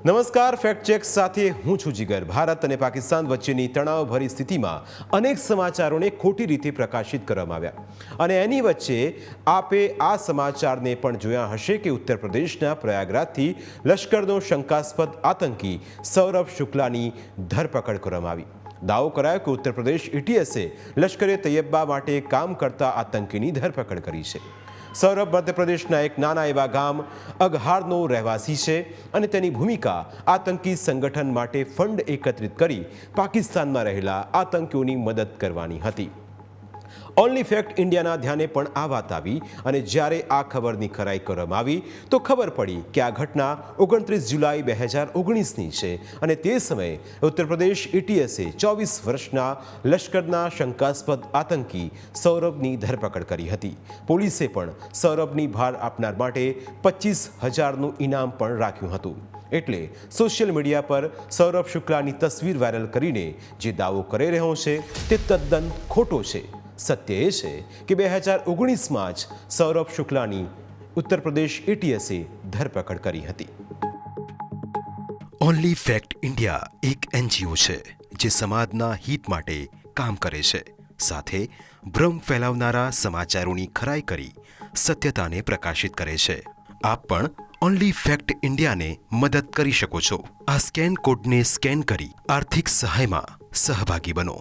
નમસ્કાર, fact check સાથે હું છું જીગર. ભારત અને પાકિસ્તાન વચ્ચેની તણાવભરી સ્થિતિમાં અનેક સમાચારોને ખોટી રીતે પ્રકાશિત કરવામાં આવ્યા. અને એની વચ્ચે આપે આ સમાચારને પણ જોયા હશે કે ઉત્તર પ્રદેશના પ્રયાગરાજથી લશ્કરનો શંકાસ્પદ આતંકી સૌરભ શુક્લાની ધરપકડ કરવામાં આવી. દાવો કરાયો કે ઉત્તર પ્રદેશ ઇટીએસે લશ્કરે તૈયબા માટે કામ કરતા આતંકીની ધરપકડ કરી છે. સૌરભ મધ્યપ્રદેશના એક નાના એવા ગામ અગહારનો રહેવાસી છે અને તેની ભૂમિકા આતંકી સંગઠન માટે ફંડ એકત્રિત કરી પાકિસ્તાનમાં રહેલા આતંકીઓની મદદ કરવાની હતી. ઓનલી ફેક્ટ ઇન્ડિયાના ધ્યાને પણ આ વાત આવી અને જ્યારે આ ખબરની ખરાઈ કરવામાં આવી, તો ખબર પડી કે આ ઘટના ઓગણત્રીસ જુલાઈ બે હજાર ઓગણીસની છે અને તે સમયે ઉત્તર પ્રદેશ ઇટીએસે ચોવીસ વર્ષના લશ્કરના શંકાસ્પદ આતંકી સૌરભની ધરપકડ કરી હતી. પોલીસે પણ સૌરભની ભાર આપનાર માટે પચીસ હજારનું ઇનામ પણ રાખ્યું હતું. એટલે સોશિયલ મીડિયા પર સૌરભ શુક્લાની તસવીર વાયરલ કરીને જે દાવો કરી રહ્યો છે, તે તદ્દન ખોટો છે. સત્ય એ છે કે બે હજાર ઓગણીસમાં જ સૌરભ શુક્લાની ઉત્તર પ્રદેશ એટીએસે ધરપકડ કરી હતી. ઓનલી ફેક્ટ ઇન્ડિયા એક એનજીઓ છે, જે સમાજના હિત માટે કામ કરે છે. સાથે ભ્રમ ફેલાવનારા સમાચારોની ખરાઈ કરી સત્યતાને પ્રકાશિત કરે છે. આપ પણ ઓનલી ફેક્ટ ઇન્ડિયાને મદદ કરી શકો છો. આ સ્કેન કોડને સ્કેન કરી આર્થિક સહાયમાં સહભાગી બનો.